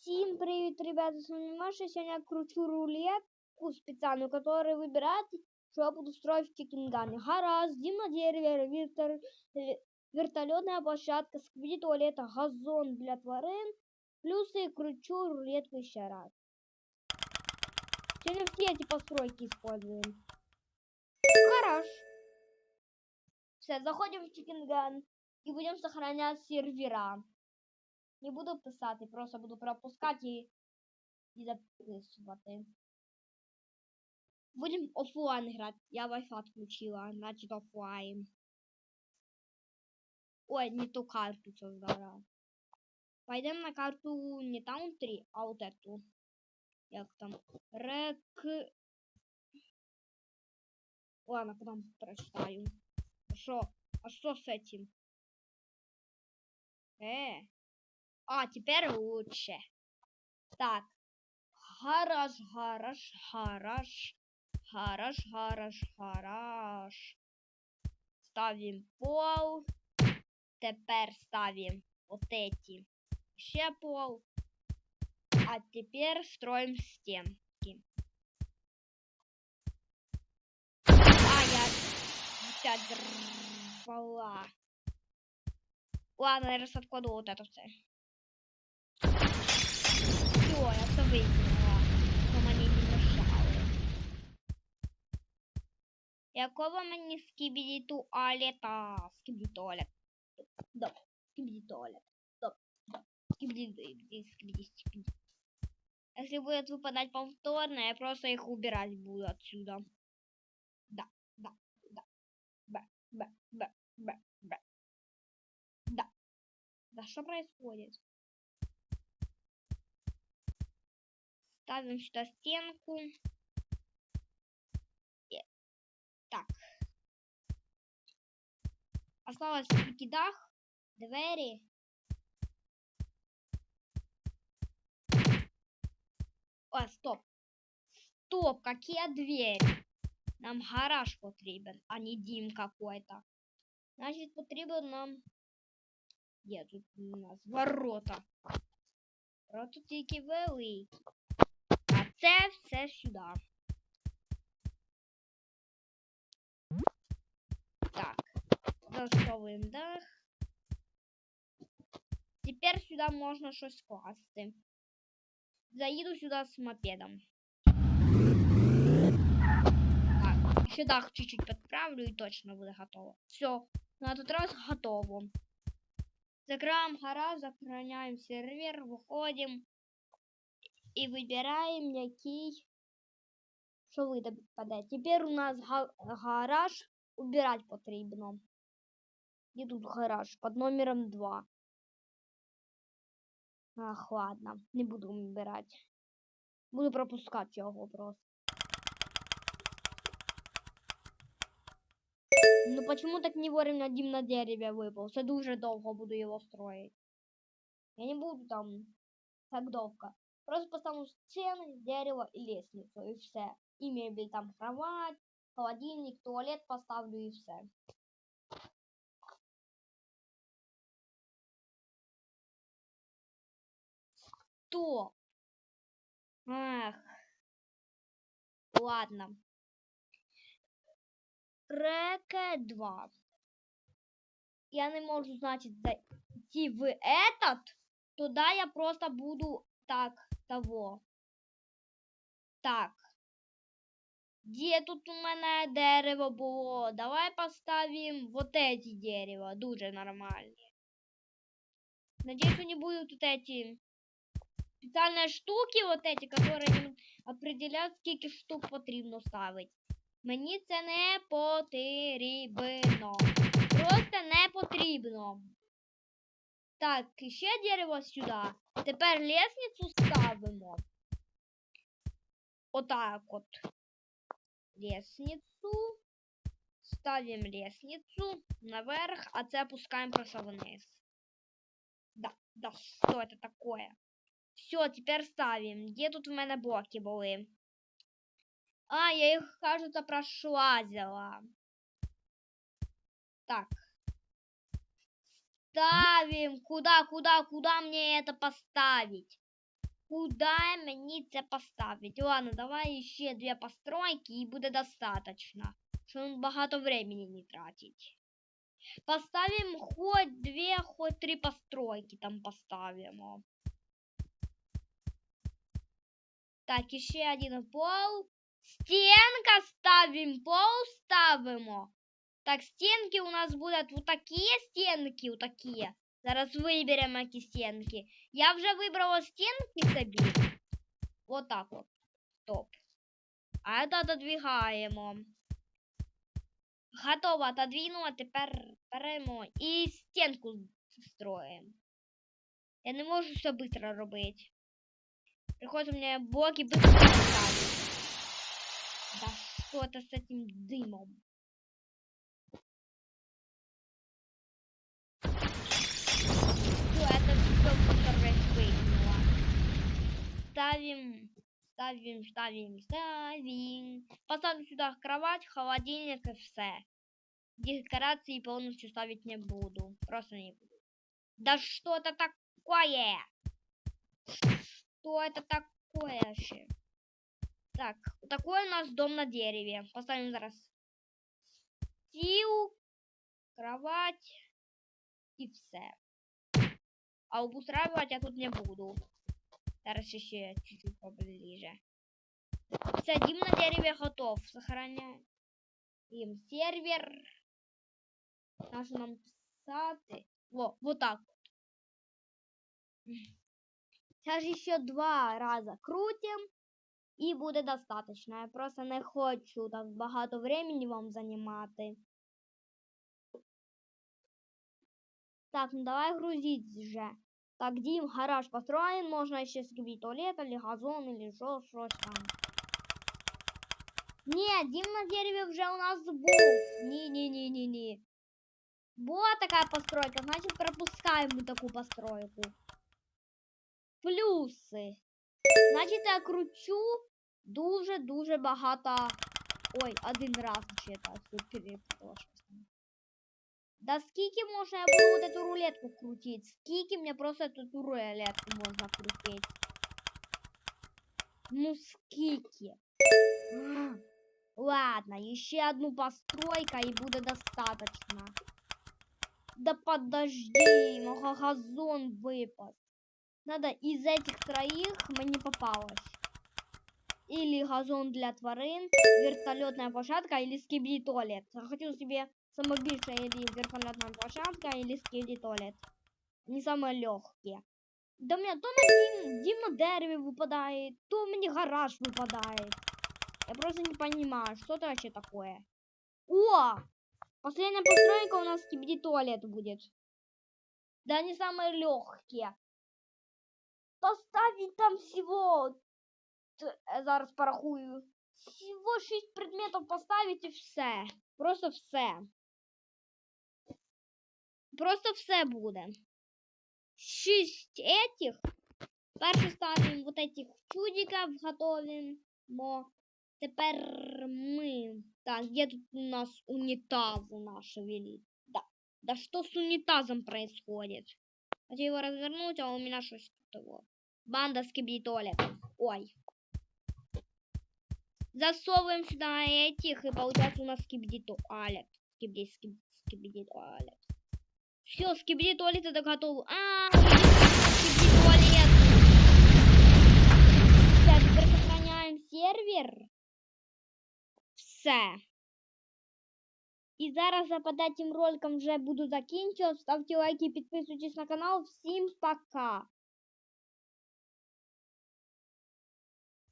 Всем привет, ребята, с вами Маша. Сегодня я кручу рулетку специальную, которую выбираете, что я буду строить в Чикингане. Гора, дим на дереве, вертор... вертолетная площадка, сквиди туалета, газон для тварин. Плюсы кручу рулетку еще раз. Сегодня все эти постройки используем. Гараж. Все, заходим в Чикинган и будем сохранять сервера. Не буду писати, просто буду пропускати і, і записувати. Будем офлайн грати. Я Wi-Fi включила, значит офлайн. Ой, не ту карту создала. Пойдем на карту не Таун 3, а вот эту. Як там? Рек... Ладно, потом прочитаю. Что? А что с этим? Э, а, теперь лучше. Так. Гараж, гараж, гараж. Гараж, гараж, гараж. Ставим пол. Теперь ставим вот эти. Еще пол. А теперь строим стенки. А, я опять рвала. Ладно, я раз откладу вот это все. Все, я це викинула. Бо мені не мешали. Якого мені скібіді туалета? Скібіді туалет. Доп. Скібіді туалет. Доп. Доп. Скібіді, скібіді, скібіді, скібіді. Если будет выпадать повторно, я просто их убирать буду отсюда. Да, да, да. Б, б, б, б, б. Да. Да что происходит? Ставим сюда стенку. И... Так. Осталось в прикидах двери. О, стоп. Стоп, какие двери? Нам гараж потребен, а не дім какой-то. Значит, потребен нам... Є тут у нас ворота. Ворота тільки великі. А це все сюди. Так, засовуємо дах. Тепер сюди можна щось класти. Заїду сюди з мопедом. Так, ще дах чуть-чуть підправлю і точно буде готово. Все, на этот раз готово. Закрываем гараж, сохраняем сервер, выходим и выбираем який, що випаде. Тепер у нас га гараж убирать потрібно. Где тут гараж? Под номером 2. Ах, ладно, не буду вибирати. Буду пропускати його просто. Ну почему так не вовремя дим на дереве выпал? Все дуже долго буду его строить. Я не буду там так долго. Просто поставлю стены, дерево и лестницу, и все. И мебель там, кровать, холодильник, туалет поставлю и все. Стоп! Ах. Ладно. Река 2. Я не можу, значит, зайти в этот. Туда я просто буду так, того. Так. Где тут у мене дерево було? Давай поставим вот эти дерева. Дуже нормальные. Надеюсь, не будут вот эти специальные штуки, вот эти, которые определяют, сколько штук потрібно ставить. Мені це не потрібно. Просто не потрібно. Так, ще дерево сюди. Тепер лестницю ставимо. Отак от. Лестницю. Ставим лестницу наверх, а це опускаем просто вниз. Да, да, что это такое? Все, теперь ставим. Где тут у мене блоки були? А, я их, кажется, прошлазила. Так. Ставим. Куда, куда, куда мне это поставить? Куда мне это поставить? Ладно, давай еще две постройки и будет достаточно. Щоб багато времени не тратить. Поставим хоть две, хоть три постройки там поставим. Так, еще один пол. Стенка ставим, пол ставимо. Так, стенки у нас будут вот такие стенки, вот такие. Зараз виберемо які стенки. Я вже вибрала стенки собі. Вот так вот. Стоп. А это отодвигаємо. Готово, отодвинула, тепер беремо і стінку строїмо. Я не можу все быстро робити. Приходится мне блоки быстро ставить. Да что это с этим дымом? Всё, это все быстро выкинуло. Ставим, ставим, ставим, ставим. Поставим сюда кровать, холодильник и все. Декорации полностью ставить не буду. Просто не буду. Да что это такое? Что это такое вообще? Так, такой у нас дом на дереве. Поставим зараз стіл, кровать и все. А обустраивать я тут не буду. Зараз еще чуть-чуть поближе. Все, дім на дереве готов. Сохраняем сервер. Наш нам писати. Во, вот так вот. Сейчас еще два раза крутим. І буде достаточно. Я просто не хочу так багато времени вам займати. Так, ну давай грузить вже. Так, Дим, гараж построен, можно еще скрепить туалет или газон, или что, что там. Не, Дим на дереве уже у нас был. Не-не-не-не-не. Была такая постройка, значит пропускаем мы такую постройку. Плюсы. Значить, я кручу дуже-дуже багато. Ой, один раз ще так тут перепутала щось там. Да скільки можна я буду вот эту рулетку крутить? Скільки мне просто эту рулетку можно крутить? Ну скільки? Ладно, еще одну постройка и будет достаточно. Да подожди, мога газон выпасть. Надо из этих троих мне попалось. Или газон для тварин, вертолетная площадка или скибли туалет. Захотел себе самое большое или вертолетная площадка или скибли туалет. Не самые легкие. Да у меня то на дим на дереве выпадает, то мне гараж выпадает. Я просто не понимаю, что это вообще такое. О! Последняя постройка у нас скибли туалет будет. Да не самые легкие. Поставить там всего э, зараз порахую. Всего 6 предметов поставить и все. Просто все. Просто все буде. 6 этих. Перше ставимо вот этих чудиків готовимо. Тепер ми. Так, где тут у нас унитазы наши вели? Да. Да что с унитазом происходит? Хотел его развернуть, а у меня что-то того. Банда скибли туалет. Ой. Засовываем сюда этих, и получается у нас скибли туалет. Скибли, скибли, скибли туалет. Все, скибли туалет это готово. А, скибли туалет. Так, теперь сохраняем сервер. Все. І зараз за під этим роликом вже буду закінчувати. Ставте лайки, підписуйтесь на канал. Всім пока!